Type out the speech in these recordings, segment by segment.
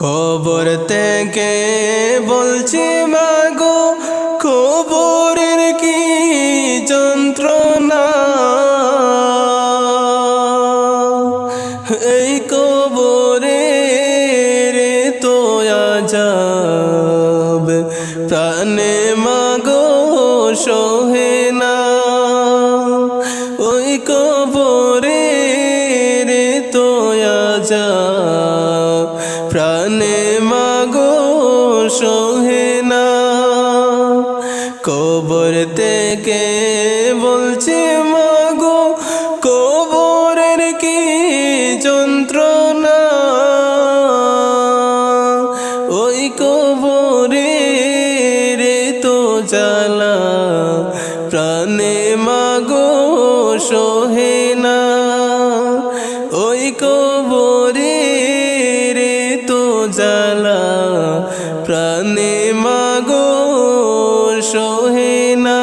কবর থেকে বলছি মাগো কবরের কি যন্ত্রণা? এই কবরে রে তো আজাব প্রাণে মাগো সোহে না। কবর থেকে বলছে, মাগো, কবরের কি যন্ত্রণা? ওই কবরে রে তো জ্বালা, প্রাণে মাগো সোহে প্রাণে মাগো সোহে না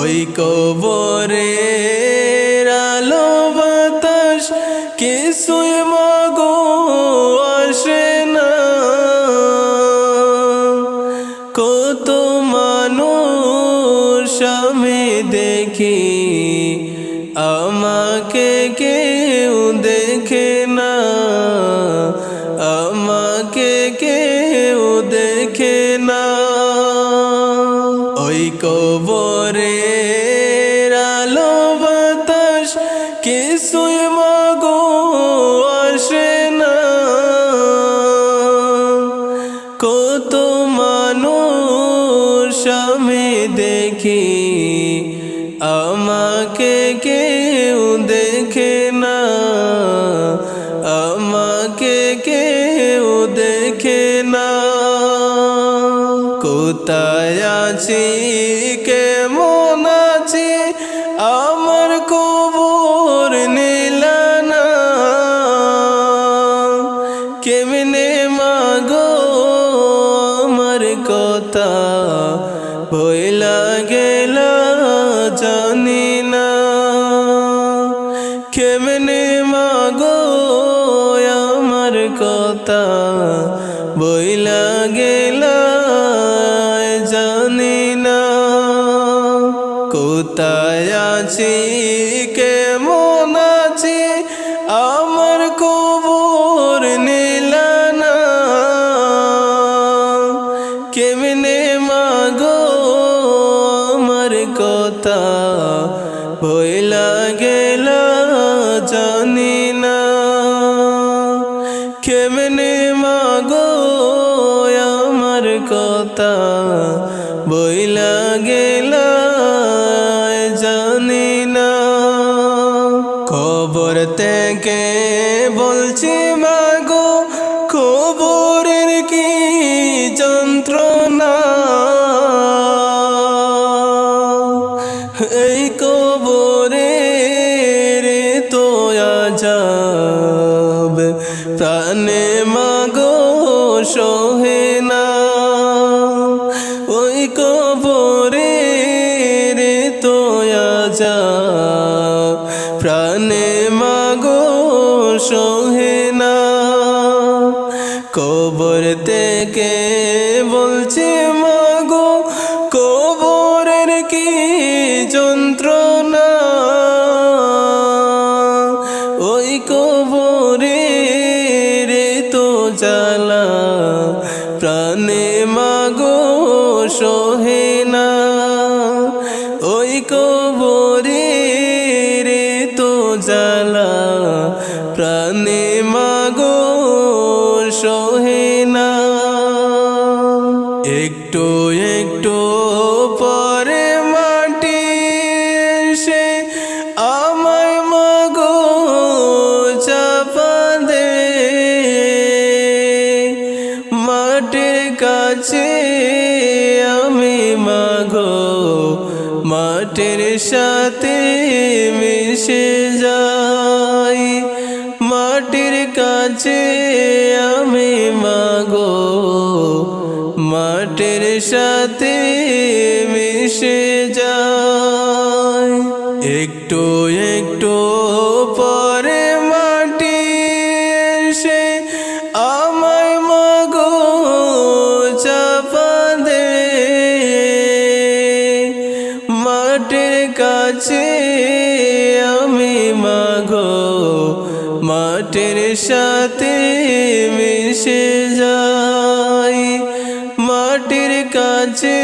ওই কবরে আলো বাতাস কিছুই মাগো আসে না। কত মানুষ আমি দেখি কবরে আলো বাতাস, কিছুই মাগো আসে না। কত মানুষ আমি দেখি, আমাকে কেউ দেখে না। কোথায় আছি কেমন আছি? আমার কবর নীলানা কেমনে মাগো আমার কথা? ভইলা গেল জানি না। কেমনে মাগো আমার কথা? বইলা ভইলা গেল জানি না। কেমনে মাগো আমার কথা? বইলা গেল জানি না। খবর থেকে বলছি সোহে না। ওই কবরে রে তো আজাব প্রাণে মাগো সোহে না। কবর থেকে বলছে, মাগো, কবরের কি যন্ত্রণা? ওই কবরে রে তো জ্বালা প্রাণে মাগো সোহে না ওই কবরে রে তো জ্বালা প্রাণে মাটির সাথে মিশে যাই। মাটির কাছে আমি মাগো। মাটির সাথে মাটির সাথে মিশে যাই। মাটির কাছে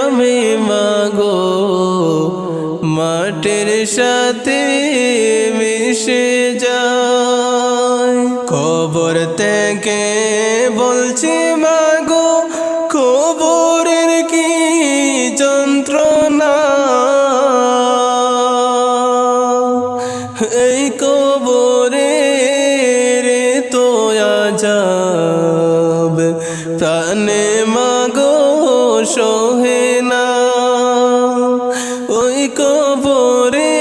আমি মাগো। মাটির সাথে মিশে যাই। কবর থেকে বলছি মা সোহে না। ওই কবরে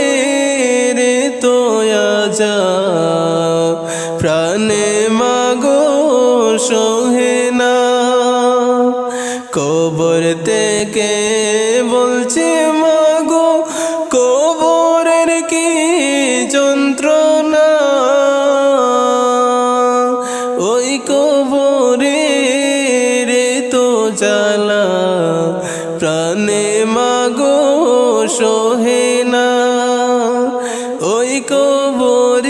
রে তোয়া যা। প্রাণে মাগো সোহে না। কবর থেকে বলছে কবর